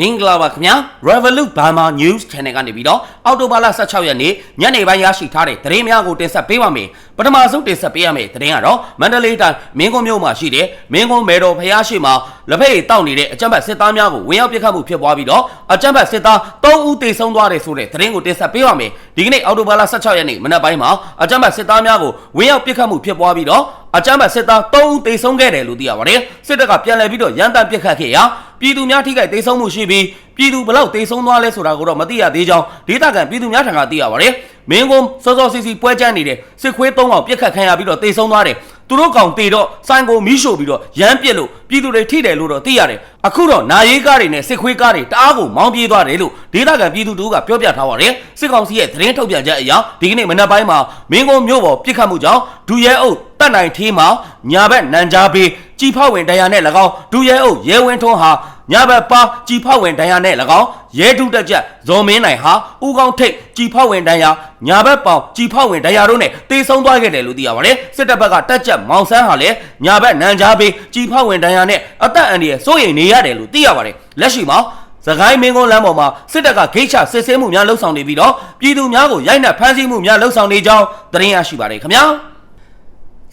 မင်္ဂလာပါခင်ဗျာ Revolut Burma News Channel ကနေပြီးတော့အောက်တိုဘာလ16ရက်နေ့ညနေပိုင်းရရှိထားတဲ့သတင်းများကိုတင်ဆက်ပေးပါမယ်ပထမဆုံးတင်ဆက်ပေးရမယ့်သတင်းကတော့မန္တလေးတိုင်းမင်းကုန်းမြို့မှာရှိတဲ့မင်းကုန်းမဲတော်ဖျားရှိမှာလက်ဖက်ရည်တောက်နေတဲ့အကြမ်းဖက်စစ်သားများကိုဝင်ရောက်ပစ်ခတ်မှုဖြစ်ပွားပြီးတော့အကြမ်းဖက်စစ်သား3ဦးသေဆုံးသွားတယ်ဆိုတဲ့သတင်းကိုတင်ဆက်ပေးပါမယ်ဒီကနေ့အောက်တိုဘာလ16ရက်နေ့မနက်ပိုင်းမှာအကြမ်းဖက်စစ်သားများကိုဝင်ရောက်ပစ်ခတ်မှုဖြစ်ပွားပြီးတော့အကြမ်းဖက်စစ်သား3ဦးသေဆုံးခဲ့တယ်လို့သိရပါတယ်စစ်တပ်ကပြန်လည်ပြီးတော့ရန်တမ်းပစ်ခတ်ခဲ့ရာ ပြည်သူများထိခိုက်သေဆုံးမှုရှိပြီးပြည်သူဘလောက်သေဆုံးသွားလဲဆိုတာကိုတော့မသိရသေးကြောင်းဒေသခံပြည်သူများထံကသိရပါတယ်မင်းကုန်းစောစောစီစီပွဲကြမ်းနေတဲ့စစ်ခွေး၃ကောင်ပြစ်ခတ်ခံရပြီးတော့သေဆုံးသွားတယ် သူတို့ကောင်တေတော့စိုင်းကိုမီးရှို့ပြီးတော့ရမ်းပစ်လို့ပြည်သူတွေထိတယ်လို့တော့သိရတယ်အခုတော့နာရေးကားတွေနဲ့စစ်ခွေးကားတွေတအားကိုမောင်းပြေးသွားတယ်လို့ဒေသခံပြည်သူတို့ကပြောပြထားပါတယ်စစ်ကောင်စီရဲ့သတင်းထုတ်ပြန်ချက်အရဒီကနေ့မနက်ပိုင်းမှာမင်းကုန်းမြို့ပေါ်ပြစ်ခတ်မှုကြောင့်ဒူရဲအုပ်တက်နိုင်ထီးမှာညာဘက်နန်ကြားဘေးကြည်ဖောက်ဝင်တရားနဲ့၎င်းဒူရဲအုပ်ရဲဝင်းထွန်းဟာ ညဘက်ပါကြည်ဖောက်ဝင်တန်ရာနဲ့၎င်းရဲဒုတက်ချက်ဇော်မင်းနိုင်ဟာဥကောင်းထိတ်ကြည်ဖောက်ဝင်တန်ရာညာဘက်ပေါင်ကြည်ဖောက်ဝင်တန်ရာတို့နဲ့တေဆုံးသွားခဲ့တယ်လို့သိရပါတယ်စစ်တပ်ဘက်ကတက်ချက်မောင်ဆန်းဟာလည်းညာဘက်နန်ကြားဘေးကြည်ဖောက်ဝင်တန်ရာနဲ့အသက်အန္တရာယ်စိုးရိမ်နေရတယ်လို့သိရပါတယ်လက်ရှိမှာစကိုင်းမင်းကုန်းလမ်းပေါ်မှာစစ်တပ်ကဂိတ်ချစစ်ဆေးမှုများလှုပ်ဆောင်နေပြီးတော့ပြည်သူများကိုရိုက်နှက်ဖမ်းဆီးမှုများလှုပ်ဆောင်နေကြောင်းသတင်းရရှိပါတယ်ခင်ဗျာ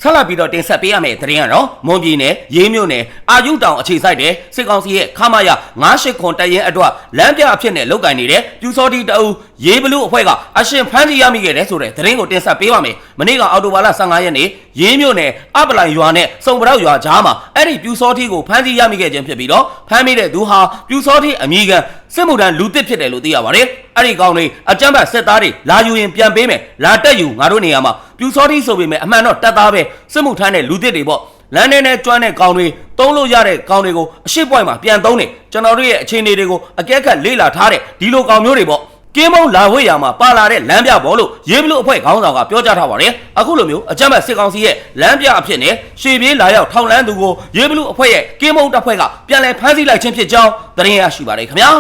ဆက်လက်ပြီးတော့တင်ဆက်ပေးရမယ့်သတင်းကတော့မွန်ပြည်နယ်ရေးမြို့နယ်အာယုတောင်အခြေစိုက်တဲ့စစ်ကောင်စီရဲ့ခမာယ98ခွန်တရင်အတွက်လမ်းပြအဖြစ်နဲ့လုတ်ကင်နေတဲ့ပြူစောတီတအူရေးဘလူးအဖွဲ့ကအရှင်ဖမ်းဆီးရမိခဲ့တဲ့ဆိုတဲ့သတင်းကိုတင်ဆက်ပေးပါမယ်။မနေ့ကအောက်တိုဘာလ15ရက်နေ့ရေးမြို့နယ်အပလိုင်ရွာနဲ့စုံပရောက်ရွာကြားမှာအဲ့ဒီပြူစောတီကိုဖမ်းဆီးရမိခဲ့ခြင်းဖြစ်ပြီးတော့ဖမ်းမိတဲ့သူဟာပြူစောတီအမိခံစစ်မှုထမ်းလူတစ်ဖြစ်တယ်လို့သိရပါတယ်။အဲ့ဒီကောင်တွေအကြမ်းဖက်စစ်သားတွေလာယူရင်ပြန်ပေးမယ်လာတက်ယူငါတို့နေရာမှာပြူစောတီဆိုပေမဲ့အမှန်တော့တက်သားပဲစစ်မှုထမ်းတဲ့လူတစ်တွေပေါ့လမ်းထဲနဲ့ကျွမ်းတဲ့ကောင်တွေတုံးလို့ရတဲ့ကောင်တွေကိုအရှိပွိုင်းမှာပြန်သုံးနေကျွန်တော်တို့ရဲ့အခြေအနေတွေကိုအကဲခတ်လေ့လာထားတဲ့ဒီလိုကောင်မျိုးတွေပေါ့ ကင်းမုံလာဝေးရမှာပါလာတဲ့လမ်းပြပေါ်လို့ရေးဘလို့အဖွဲ့ခေါင်းဆောင်ကပြောကြားထားပါတယ်အခုလိုမျိုးအကြမ်းဖက်စစ်ကောင်စီရဲ့လမ်းပြအဖြစ်နဲ့ရှေပြေးလာရောက်ထောင်လန်းသူကိုရေးဘလို့အဖွဲ့ရဲ့ကင်းမုံတပ်ဖွဲ့ကပြန်လည်ဖမ်းဆီးလိုက်ခြင်းဖြစ်ကြောင်းသတင်းရရှိပါတယ်ခင်ဗျာ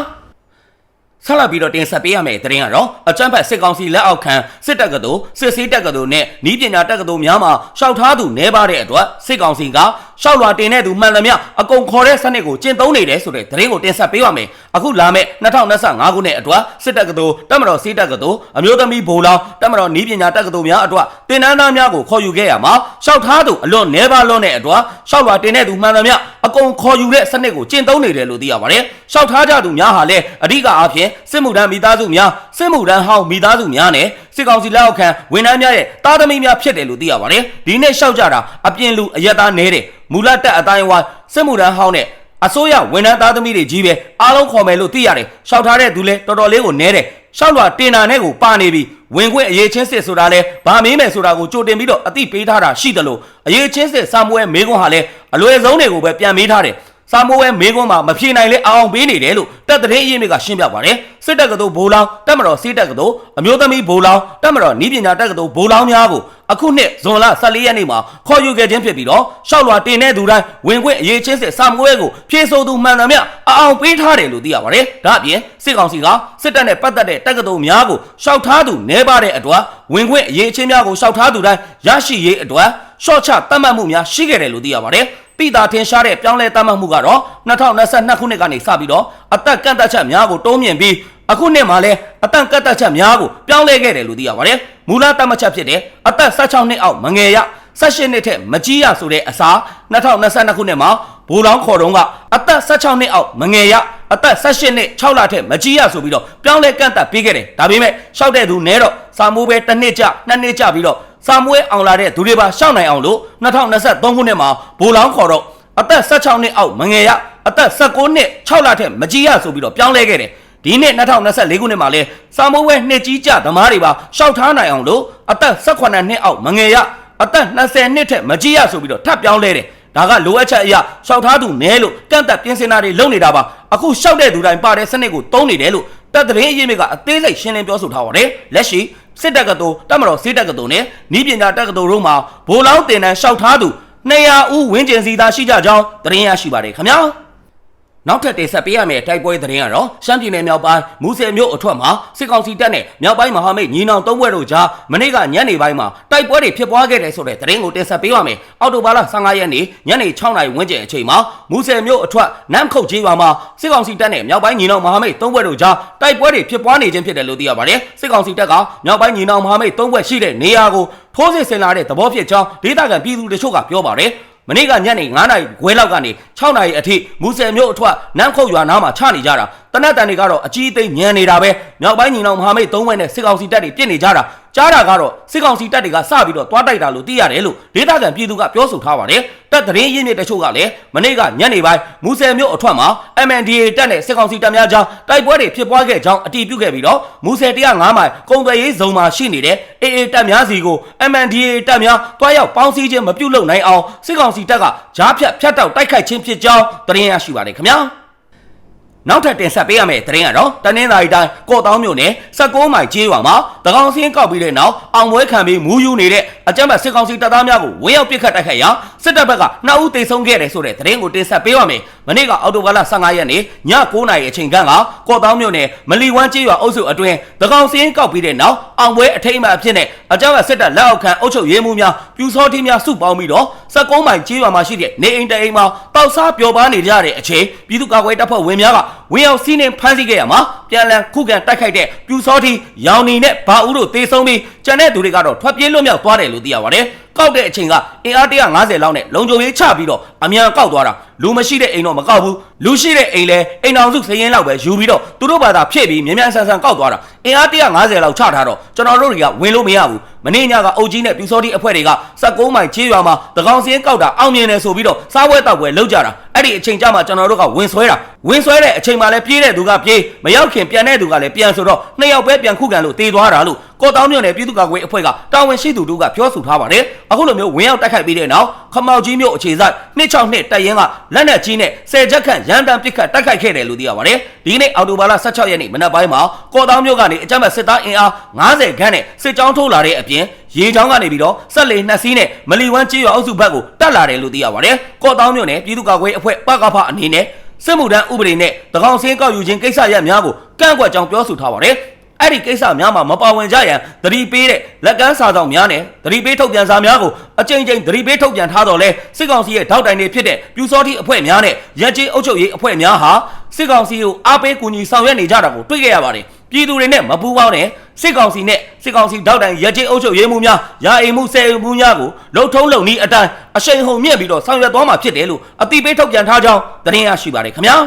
ဆက်လက်ပြီးတော့တင်ဆက်ပေးရမယ့်သတင်းကတော့အကြမ်းဖက်စစ်ကောင်စီလက်အောက်ခံစစ်တပ်ကတော်စစ်ဆေးတပ်ကတော်နဲ့ဤပညာတပ်ကတော်များမှာရှောက်ထားသူနေပါတဲ့အတွက်စစ်ကောင်စီကရှောက်လွှာတင်တဲ့သူမှန်သမျှအကုန်ခေါ်တဲ့စနစ်ကိုကျင့်သုံးနေတယ်ဆိုတဲ့သတင်းကိုတင်ဆက်ပေးပါမယ်အခုလာမယ့်2025ခုနှစ်အတွက်စစ်တပ်ကတော်တပ်မတော်စီးတပ်ကတော်အမျိုးသမီးဗိုလ်လောင်းတပ်မတော်ဤပညာတပ်ကတော်များအတွက်တင်နန်းသားများကိုခေါ်ယူခဲ့ရမှာရှောက်ထားသူအလွန်နေပါလွန်တဲ့အတွက်ရှောက်လွှာတင်တဲ့သူမှန်သမျှအကုန်ခေါ်ယူတဲ့စနစ်ကိုကျင့်သုံးနေတယ်လို့သိရပါတယ်ရှောက်ထားကြသူများဟာလည်းအဓိကအားဖြင့်စစ်မှုထမ်းမိသားစုများစစ်မှုထမ်းဟောင်းမိသားစုများနဲ့စစ်ကောင်စီလက်အောက်ခံဝန်ထမ်းများရဲ့တာသမီများဖြစ်တယ်လို့သိရပါတယ်ဒီနေ့ရှောက်ကြတာအပြင်လူအရက်သားနဲတယ်မူလတက်အတိုင်းဝိုင်းစစ်မှုထမ်းဟောင်းနဲ့အစိုးရဝန်ထမ်းသားသမီးတွေကြီးပဲအားလုံးခေါ်မယ်လို့သိရတယ်ရှောက်ထားတဲ့သူလဲတော်တော်လေးကိုနဲတယ်ရှောက်လွှာတင်တာနဲ့ကိုပါနေပြီဝင်ခွင့်အရေးချင်းစစ်ဆိုတာလဲဗာမေးမယ်ဆိုတာကိုကြိုတင်ပြီးတော့အသိပေးထားတာရှိတယ်လို့အရေးချင်းစစ်စာမွဲမေးခွန်းဟာလဲအလွယ်ဆုံးတွေကိုပဲပြန်မေးထားတယ် စာမိုးဝဲမေးခွန်းမှာမဖြေနိုင်လဲအောင်ပေးနေတယ်လို့တပ်တရင်အရင်တွေကရှင်းပြပါတယ်စစ်တပ်ကတော်ဘိုးလောင်းတပ်မတော်စစ်တပ်ကတော်အမျိုးသမီးဘိုးလောင်းတပ်မတော်ဤပညာတပ်ကတော်ဘိုးလောင်းများကိုအခုနှစ်ဇွန်လ14ရက်နေ့မှာခေါ်ယူခဲ့ခြင်းဖြစ်ပြီးတော့ရှောက်လွှာတင်တဲ့သူတိုင်းဝင်ခွင့်အရေးချင်းစစ်စာမိုးဝဲကိုဖြေဆိုသူမှန်သမျှအအောင်ပေးထားတယ်လို့သိရပါတယ်ဒါအပြင်စစ်ကောင်စီကစစ်တပ်နဲ့ပတ်သက်တဲ့တပ်ကတော်များကိုရှောက်ထားသူနေပါတဲ့အတွက်ဝင်ခွင့်အရေးချင်းများကိုရှောက်ထားသူတိုင်းရရှိရေးအတွက်ရှော့ချတတ်မှတ်မှုများရှိခဲ့တယ်လို့သိရပါတယ် ပြည်သာထင်ရှားတဲ့ပြောင်းလဲတတ်မှတ်မှုကတော့2022ခုနှစ်ကနေစပြီးတော့အသက်ကန့်သက်ချက်များကိုတိုးမြင့်ပြီးအခုနှစ်မှာလည်းအသက်ကန့်သက်ချက်များကိုပြောင်းလဲခဲ့တယ်လို့သိရပါတယ်။မူလတတ်မှတ်ချက်ဖြစ်တဲ့အသက်16နှစ်အောက်မငယ်ရ18နှစ်ထက်မကြီးရဆိုတဲ့အစား2022ခုနှစ်မှာဘိုးလောင်းခေါ်တော့ကအသက်16နှစ်အောက်မငယ်ရအသက်18နှစ်6လထက်မကြီးရဆိုပြီးတော့ပြောင်းလဲကန့်သက်ပေးခဲ့တယ်။ဒါပေမဲ့ရှောက်တဲ့သူနဲတော့စာမိုးပဲတစ်နှစ်ကြနှစ်နှစ်ကြပြီးတော့ စာမွေးအောင်လာတဲ့သူတွေပါရှောက်နိုင်အောင်လို့2023ခုနှစ်မှာဘိုးလောင်းခေါ်တော့အသက်16နှစ်အောက်မငယ်ရအသက်19နှစ်6လထက်မကြီးရဆိုပြီးတော့ပြောင်းလဲခဲ့တယ်ဒီနှစ်2024ခုနှစ်မှာလဲစာမိုးဝဲနှစ်ကြီးကြသမားတွေပါရှောက်ထားနိုင်အောင်လို့အသက်18နှစ်အောက်မငယ်ရအသက်20နှစ်ထက်မကြီးရဆိုပြီးတော့ထပ်ပြောင်းလဲတယ်ဒါကလိုအပ်ချက်အရာရှောက်ထားသူနဲလို့ကန့်သက်ပြင်ဆင်တာတွေလုပ်နေတာပါအခုရှောက်တဲ့သူတိုင်းပါတဲ့စနစ်ကိုတုံးနေတယ်လို့တပ်သတင်းအရေးမြစ်ကအသေးစိတ်ရှင်းလင်းပြောဆိုထားပါတယ်လက်ရှိ စစ်တပ်ကတော်တပ်မတော်စစ်တပ်ကတော်နဲ့ဤပညာတပ်ကတော်တို့မှာဗိုလ်လောင်းတင်တန်းရှောက်ထားသူ200ဦးဝင်းကျင်စီသားရှိကြကြောင်းသတင်းရရှိပါတယ်ခင်ဗျာ နောက်ထပ်တင်ဆက်ပေးရမယ့်တိုက်ပွဲသတင်းကတော့ရှမ်းပြည်နယ်မြောက်ပိုင်းမူဆယ်မြို့အထွတ်မှာစစ်ကောင်စီတပ်နဲ့မြောက်ပိုင်းမဟာမိတ်ညီနောင်သုံးဘွဲ့တို့ကြားမနေ့ကညနေပိုင်းမှာတိုက်ပွဲတွေဖြစ်ပွားခဲ့တယ်ဆိုတဲ့သတင်းကိုတင်ဆက်ပေးပါမယ်။အော်တိုဘာလ15ရက်နေ့ညနေ6နာရီဝန်းကျင်အချိန်မှာမူဆယ်မြို့အထွတ်နမ်ခုတ်ကြီးရွာမှာစစ်ကောင်စီတပ်နဲ့မြောက်ပိုင်းညီနောင်မဟာမိတ်သုံးဘွဲ့တို့ကြားတိုက်ပွဲတွေဖြစ်ပွားနေခြင်းဖြစ်တယ်လို့သိရပါတယ်။စစ်ကောင်စီတပ်ကမြောက်ပိုင်းညီနောင်မဟာမိတ်သုံးဘွဲ့ရှိတဲ့နေရာကိုထိုးစစ်ဆင်လာတဲ့သဘောဖြစ်ကြောင်းဒေသခံပြည်သူတချို့ကပြောပါတယ်။ မနေ့ကညနေ9နာရီခွဲလောက်ကနေ6နာရီအထိမူဆယ်မြို့အထွတ်နမ်ခုတ်ရွာနားမှာချနေကြတာတနက်တန်တွေကတော့အကြီးအသိညံနေတာပဲမြောက်ပိုင်းညီနောင်မဟာမိတ်သုံးဝက်နဲ့စစ်ကောင်စီတပ်တွေပြစ်နေကြတာ ကြားတာကတော့စစ်ကောင်စီတပ်တွေကစပြီးတော့တွားတိုက်တာလို့သိရတယ်လို့ဒေသခံပြည်သူကပြောဆိုထားပါတယ်တပ်သတင်းရင်းမြစ်တချို့ကလည်းမနေ့ကညနေပိုင်းမူဆယ်မြို့အထွတ်မှာ MNDA တပ်နဲ့စစ်ကောင်စီတပ်များကြားတိုက်ပွဲတွေဖြစ်ပွားခဲ့ကြောင်းအတည်ပြုခဲ့ပြီးတော့မူဆယ်105မိုင်ကုံသွယ်ရေးဇုံမှာရှိနေတဲ့ AA တပ်များစီကို MNDA တပ်များတွားရောက်ပေါင်းစည်းခြင်းမပြုလုပ်နိုင်အောင်စစ်ကောင်စီတပ်ကကြားဖြတ်ဖြတ်တောက်တိုက်ခိုက်ခြင်းဖြစ်ကြောင်းသတင်းရရှိပါတယ်ခင်ဗျာ နောက်ထပ်တင်ဆက်ပေးရမယ့်သတင်းကတော့တနင်္သာရီတိုင်းကော့တောင်းမြို့နယ်16မိုင်ကျေးရွာမှာတကောင်စင်းကောက်ပြီးတဲ့နောက်အောင်ပွဲခံပြီးမူးယူနေတဲ့အကြမ်းဖက်စစ်ကောင်စီတပ်သားများကိုဝင်းရောက်ပစ်ခတ်တိုက်ခိုက်ရာစစ်တပ်ဘက်ကနှစ်ဦးသေဆုံးခဲ့တယ်ဆိုတဲ့သတင်းကိုတင်ဆက်ပေးပါမယ်။ မနေ့ကအောက်တိုဘာလ15ရက်နေ့ည9:00နာရီအချိန်ခန့်ကကော့တောင်းမြို့နယ်မလီဝမ်းကျေးရွာအုပ်စုအတွင်းတကောင်စင်းကောက်ပြီးတဲ့နောက်အောင်ပွဲအထိမ်းအမှတ်အဖြစ်နဲ့အကြမ်းဖက်စစ်တပ်လက်အောက်ခံအုပ်ချုပ်ရေးမှူးများပြူစောတိများစုပေါင်းပြီးတော့16မိုင်ကျေးရွာမှာရှိတဲ့နေအိမ်တအိမ်မှာတောက်စားပျော်ပါနေကြတဲ့အချိန်ပြည်သူ့ကာကွယ်တပ်ဖွဲ့ဝင်များကဝင်းရောက်စီးနှင်ဖမ်းဆီးခဲ့ရမှာပြန်လည်ခုခံတိုက်ခိုက်တဲ့ပြူစောတိရောင်နေနဲ့ဘာဦးတို့တေဆုံးပြီးကျန်တဲ့သူတွေကတော့ထွက်ပြေးလွတ်မြောက်သွားတယ်လို့သိရပါတယ်။ ကောက်တဲ့အချိန်ကအင်အား150လောက်နဲ့လုံခြုံရေးချပြီးတော့အမြန်ကောက်သွားတာလူမရှိတဲ့အိမ်တော့မကောက်ဘူးလူရှိတဲ့အိမ်လဲအိမ်အောင်စုစရင်လောက်ပဲယူပြီးတော့သူတို့ဘာသာဖြည့်ပြီးမြန်မြန်ဆန်ဆန်ကောက်သွားတာအင်အား150လောက်ချထားတော့ကျွန်တော်တို့တွေကဝင်လို့မရဘူးမနေ့ညကအုပ်ကြီးနဲ့ပြူစောတိအဖွဲ့တွေက16မိုင်ချေးရွာမှာတကောင်စင်းကောက်တာအောင်မြင်တယ်ဆိုပြီးတော့စားပွဲတောက်ပွဲလောက်ကြတာအဲ့ဒီအချိန်ကျမှကျွန်တော်တို့ကဝင်ဆွဲတာဝင်ဆွဲတဲ့အချိန်မှလည်းပြေးတဲ့သူကပြေးမရောက်ခင်ပြန်တဲ့သူကလည်းပြန်ဆိုတော့နှစ်ယောက်ပဲပြန်ခုခံလို့တေးသွားတာလို့ကော့တောင်းမြို့နယ်ပြည်သူ့ကာကွယ်အဖွဲ့ကတာဝန်ရှိသူတို့ကပြောဆိုထားပါတယ်အခုလိုမျိုးဝင်ရောက်တိုက်ခိုက်ပြီးတဲ့နောက်ခမောက်ကြီးမြို့အခြေစိုက်262တပ်ရင်းကလက်နက်ကြီးနဲ့ဆယ်ချက်ခန့်ရန်တမ်းပစ်ခတ်တိုက်ခိုက်ခဲ့တယ်လို့သိရပါတယ်ဒီနေ့အော်တိုဘာလ16ရက်နေ့မနက်ပိုင်းမှာကော့တောင်းမြို့ကနေအကြမ်းဖက်စစ်သားအင်အား90ခန့်နဲ့စစ်ကြောင်းထိုးလာတဲ့အပြင်ရေချောင်းကနေပြီးတော့ဆက်လေနှစ်စီးနဲ့မလီဝမ်းကျေးရွာအုပ်စုဘက်ကိုတက်လာတယ်လို့သိရပါတယ်ကော့တောင်းမြို့နယ်ပြည်သူ့ကာကွယ်အဖွဲ့ပကဖအနေနဲ့စစ်မှုထမ်းဥပဒေနဲ့တကောင်စင်းကောက်ယူခြင်းကိစ္စရပ်များကိုကန့်ကွက်ကြောင်းပြောဆိုထားပါတယ် အဲ့ဒီကိစ္စများမှာမပါဝင်ကြရန်သတိပေးတဲ့လက်ကမ်းစာဆောင်များနဲ့သတိပေးထုတ်ပြန်စာများကိုအကြိမ်ကြိမ်သတိပေးထုတ်ပြန်ထားတော့လဲစစ်ကောင်စီရဲ့ထောက်တိုင်တွေဖြစ်တဲ့ပြူစောတိအဖွဲ့များနဲ့ရန်ကြီးအုပ်ချုပ်ရေးအဖွဲ့များဟာစစ်ကောင်စီကိုအားပေးကူညီဆောင်ရွက်နေကြတာကိုတွေ့ခဲ့ရပါတယ်ပြည်သူတွေနဲ့မပူးပေါင်းတဲ့စစ်ကောင်စီနဲ့စစ်ကောင်စီထောက်တိုင်ရကြီးအုပ်ချုပ်ရေးမှုများရာအိမ်မှုဆယ်အိမ်မှုများကိုလှုပ်ထုံးလုံနည်းအတိုင်းအရှိန်ဟုန်မြင့်ပြီးတော့ဆောင်ရွက်သွားမှာဖြစ်တယ်လို့အတိပေးထုတ်ပြန်ထားကြောင်းသတင်းရရှိပါတယ်ခင်ဗျာ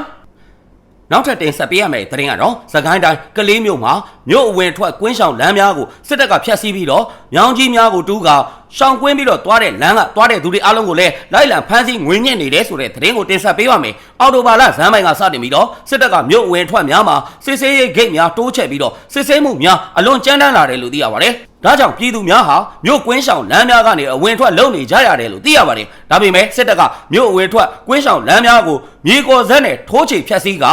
နောက်ထပ်တင်ဆက်ပေးရမယ့်သတင်းကတော့သခိုင်းတိုင်းကလေးမြို့မှာ မြို့အဝင်ထွက်ကွင်းဆောင်လမ်းများကိုစစ်တပ်ကဖျက်ဆီးပြီးတော့မြောင်းကြီးများကိုတူးကရှောင်ကွင်းပြီးတော့တွားတဲ့လမ်းကတွားတဲ့သူတွေအားလုံးကိုလည်းလိုက်လံဖမ်းဆီးငွေညှစ်နေတယ်ဆိုတဲ့သတင်းကိုတင်ဆက်ပေးပါမယ်။အော်တိုဘာလဇန်မိုင်ကစတင်ပြီးတော့စစ်တပ်ကမြို့အဝင်ထွက်များမှာစစ်ဆေးရေးဂိတ်များတိုးချဲ့ပြီးတော့စစ်ဆေးမှုများအလွန်ကြမ်းတမ်းလာတယ်လို့သိရပါတယ်။ဒါကြောင့်ပြည်သူများဟာမြို့ကွင်းဆောင်လမ်းများကနေအဝင်ထွက်လုံနေကြရတယ်လို့သိရပါတယ်။ဒါပေမဲ့စစ်တပ်ကမြို့အဝင်ထွက်ကွင်းဆောင်လမ်းများကိုမြေကော်စက်နဲ့ထိုးချေဖျက်ဆီးက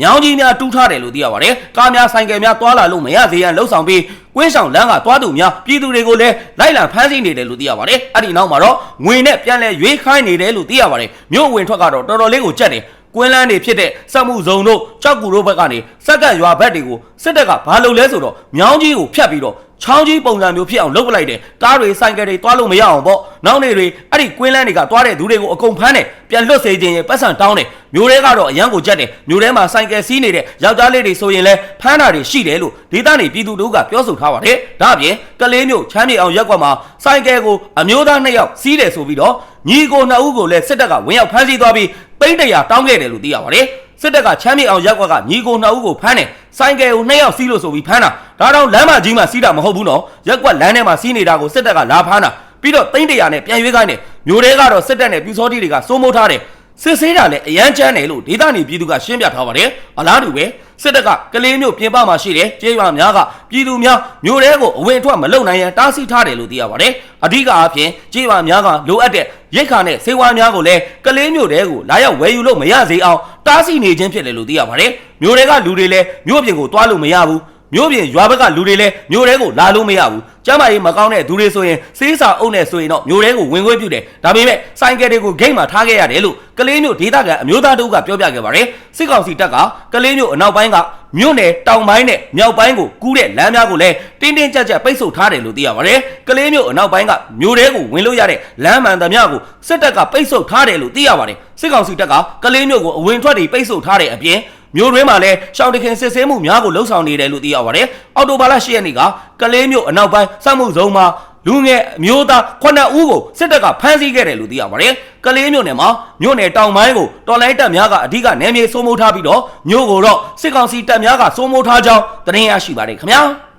မြောင်းကြီးများတူးထားတယ်လို့သိရပါတယ်။ကားများဆိုင်ကယ်များတွာလာလို့မရသေးရန်လှုပ်ဆောင်ပြီးကွင်းဆောင်လမ်းကတွားသူများပြည်သူတွေကိုလည်းလိုက်လံဖမ်းဆီးနေတယ်လို့သိရပါတယ်။အဲ့ဒီနောက်မှာတော့ငွေနဲ့ပြန်လဲရွေးခိုင်းနေတယ်လို့သိရပါတယ်။မြို့အဝင်ထွက်ကတော့တော်တော်လေးကိုကြက်တယ်။ကွင်းလန်းတွေဖြစ်တဲ့စက်မှုဇုံတို့ကြောက်ကူတို့ဘက်ကနေစက်ကတ်ရွာဘက်တွေကိုစစ်တပ်ကဘာလုပ်လဲဆိုတော့မြောင်းကြီးကိုဖျက်ပြီးတော့ ချောင်းကြီးပုံစံမျိုးဖြစ်အောင်လုပ်ပလိုက်တယ်ကားတွေဆိုင်ကယ်တွေတွားလို့မရအောင်ပေါ့နောက်နေတွေအဲ့ဒီကွင်းလန်းတွေကတွားတဲ့သူတွေကိုအကုန်ဖမ်းတယ်ပြန်လွတ်စေခြင်းရဲ့ပတ်စံတောင်းတယ်မျိုးတွေကတော့အရန်ကိုကြက်တယ်မျိုးထဲမှာဆိုင်ကယ်စီးနေတဲ့ယောက်ျားလေးတွေဆိုရင်လည်းဖမ်းတာတွေရှိတယ်လို့ဒေသနေပြည်သူတို့ကပြောဆိုထားပါတယ်ဒါအပြင်ကလေးမျိုးချမ်းမြေအောင်ရက်ကွက်မှာဆိုင်ကယ်ကိုအမျိုးသားနှစ်ယောက်စီးတယ်ဆိုပြီးတော့ညီကိုနှစ်ဦးကိုလည်းစစ်တပ်ကဝင်ရောက်ဖမ်းဆီးသွားပြီးပိတ်တရာတောင်းခဲ့တယ်လို့သိရပါတယ် စစ်တပ်ကချမ်းမြေအောင်ရက်ကွက်ကညီကိုနှစ်ဦးကိုဖမ်းတယ်ဆိုင်ကယ်ကိုနှစ်ယောက်စီးလို့ဆိုပြီးဖမ်းတာဒါတော့လမ်းမကြီးမှာစီးတာမဟုတ်ဘူးနော်ရက်ကွက်လမ်းထဲမှာစီးနေတာကိုစစ်တပ်ကလာဖမ်းတာပြီးတော့တိမ့်တရာနဲ့ပြန်ရွေးခိုင်းတယ်မျိုးတွေကတော့စစ်တပ်နဲ့ပြူစောတိတွေကစိုးမိုးထားတယ် စစ်ဆေးတာလည်းအရန်ချမ်းတယ်လို့ဒေသနေပြည်သူကရှင်းပြထားပါတယ်အလားတူပဲစစ်တပ်ကကလေးမျိုးပြင်ပမှာရှိတယ်ကျေးရွာများကပြည်သူများမျိုးတဲကိုအဝင်ထွက်မလုပ်နိုင်ရန်တားဆီးထားတယ်လို့သိရပါတယ်အဓိကအားဖြင့်ကျေးရွာများကလိုအပ်တဲ့ရိတ်ခါနဲ့စေဝါများကိုလည်းကလေးမျိုးတဲကိုလာရောက်ဝယ်ယူလို့မရစေအောင်တားဆီးနေခြင်းဖြစ်တယ်လို့သိရပါတယ်မျိုးတဲကလူတွေလည်းမျိုးပြင်ကိုတွားလို့မရဘူး မြို့ပြင်ရွာဘက်ကလူတွေလည်းမြို့ထဲကိုလာလို့မရဘူးကျမ်းမာရေးမကောင်းတဲ့သူတွေဆိုရင်စေးစာအုပ်နဲ့ဆိုရင်တော့မြို့ထဲကိုဝင်ခွင့်ပြုတယ်ဒါပေမဲ့ဆိုင်ကယ်တွေကိုဂိတ်မှာထားခဲ့ရတယ်လို့ကလေးမျိုးဒေသခံအမျိုးသားတို့ကပြောပြခဲ့ပါတယ်စစ်ကောင်စီတပ်ကကလေးမျိုးအနောက်ပိုင်းကမြို့နယ်တောင်ပိုင်းနဲ့မြောက်ပိုင်းကိုကူးတဲ့လမ်းများကိုလည်းတင်းတင်းကြပ်ကြပ်ပိတ်ဆို့ထားတယ်လို့သိရပါတယ်ကလေးမျိုးအနောက်ပိုင်းကမြို့ထဲကိုဝင်လို့ရတဲ့လမ်းမှန်သမျှကိုစစ်တပ်ကပိတ်ဆို့ထားတယ်လို့သိရပါတယ်စစ်ကောင်စီတပ်ကကလေးမျိုးကိုအဝင်ထွက်တွေပိတ်ဆို့ထားတဲ့အပြင် မြို့တွင်းမှာလည်းရှောင်းတခင်စစ်ဆေးမှုများကိုလှုံ့ဆော်နေတယ်လို့သိရပါတယ်။အော်တိုဘာလ10ရက်နေ့ကကလေးမြို့အနောက်ပိုင်းစက်မှုဇုံမှာလူငယ်အမျိုးသား9ဦးကိုစစ်တပ်ကဖမ်းဆီးခဲ့တယ်လို့သိရပါတယ်။ကလေးမြို့နယ်မှာမြို့နယ်တောင်ပိုင်းကိုတော်လိုင်းတပ်များကအဓိကနေမြေစိုးမိုးထားပြီးတော့မြို့ကိုတော့စစ်ကောင်စီတပ်များကစိုးမိုးထားကြောင်းသတင်းရရှိပါတယ်ခင်ဗျာ။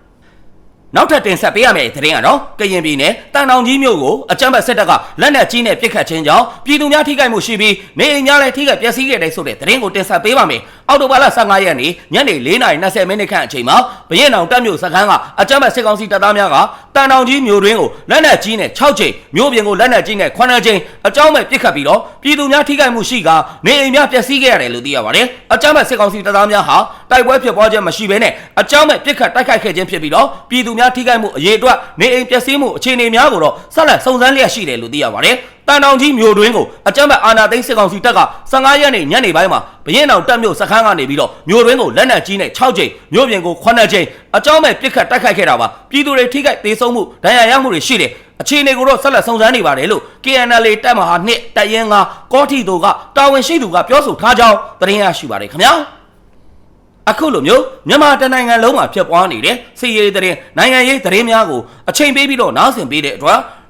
နောက်ထပ်တင်ဆက်ပေးရမယ့်သတင်းကတော့ကရင်ပြည်နယ်တန်တောင်ကြီးမြို့ကိုအကြမ်းဖက်စစ်တပ်ကလက်နက်ကြီးနဲ့ပစ်ခတ်ခြင်းကြောင့်ပြည်သူများထိခိုက်မှုရှိပြီးနေအိမ်များလည်းထိခိုက်ပျက်စီးခဲ့တဲ့ဆိုတဲ့သတင်းကိုတင်ဆက်ပေးပါမယ်။အောက်တိုဘာလ15ရက်နေ့ညနေ4:20မိနစ်ခန့်အချိန်မှာဘရင်အောင်တပ်မြို့စခန်းကအကြမ်းဖက်စစ်ကောင်စီတပ်သားများက တန်တောင်ကြီးမြို့တွင်းကိုလက်နက်ကြီးနဲ့6ချိန်မြို့ပြင်ကိုလက်နက်ကြီးနဲ့9ချိန်အကြောင်းမဲ့ပစ်ခတ်ပြီးတော့ပြည်သူများထိခိုက်မှုရှိကနေအိမ်များပျက်စီးခဲ့ရတယ်လို့သိရပါတယ်။အကြမ်းဖက်စစ်ကောင်စီတပ်သားများဟာတိုက်ပွဲဖြစ်ပွားခြင်းမရှိဘဲနဲ့အကြောင်းမဲ့ပစ်ခတ်တိုက်ခိုက်ခဲ့ခြင်းဖြစ်ပြီးတော့ပြည်သူများထိခိုက်မှုအရေးအတွက်နေအိမ်ပျက်စီးမှုအခြေအနေများကိုတော့ဆက်လက်စုံစမ်းလျက်ရှိတယ်လို့သိရပါတယ်။ တန်တောင်ကြီးမြို့တွင်းကိုအကြမ်းဖက်အာဏာသိမ်းစစ်ကောင်စီတပ်က15ရက်နေ့ညနေပိုင်းမှာဘရင်အောင်တပ်မြို့စခန်းကနေပြီးတော့မြို့တွင်းကိုလက်နက်ကြီးနဲ့6ချိန်မြို့ပြင်ကို9ချိန်အကြောင်းမဲ့ပစ်ခတ်တိုက်ခိုက်ခဲ့တာပါပြည်သူတွေထိခိုက်ဒေဆုံးမှုဒဏ်ရာရမှုတွေရှိတယ်အခြေအနေကိုတော့ဆက်လက်စုံစမ်းနေပါတယ်လို့ KNL တပ်မဟာနှစ်တပ်ရင်းကကောထီတို့ကတာဝန်ရှိသူကပြောဆိုထားကြောင်းသတင်းရရှိပါတယ်ခင်ဗျာအခုလိုမျိုးမြန်မာတနိုင်ငံလုံးမှာဖြစ်ပွားနေတဲ့စီရေးတဲ့နိုင်ငံရေးသတင်းများကိုအချိန်ပေးပြီးတော့နားဆင်ပေးတဲ့အတွက်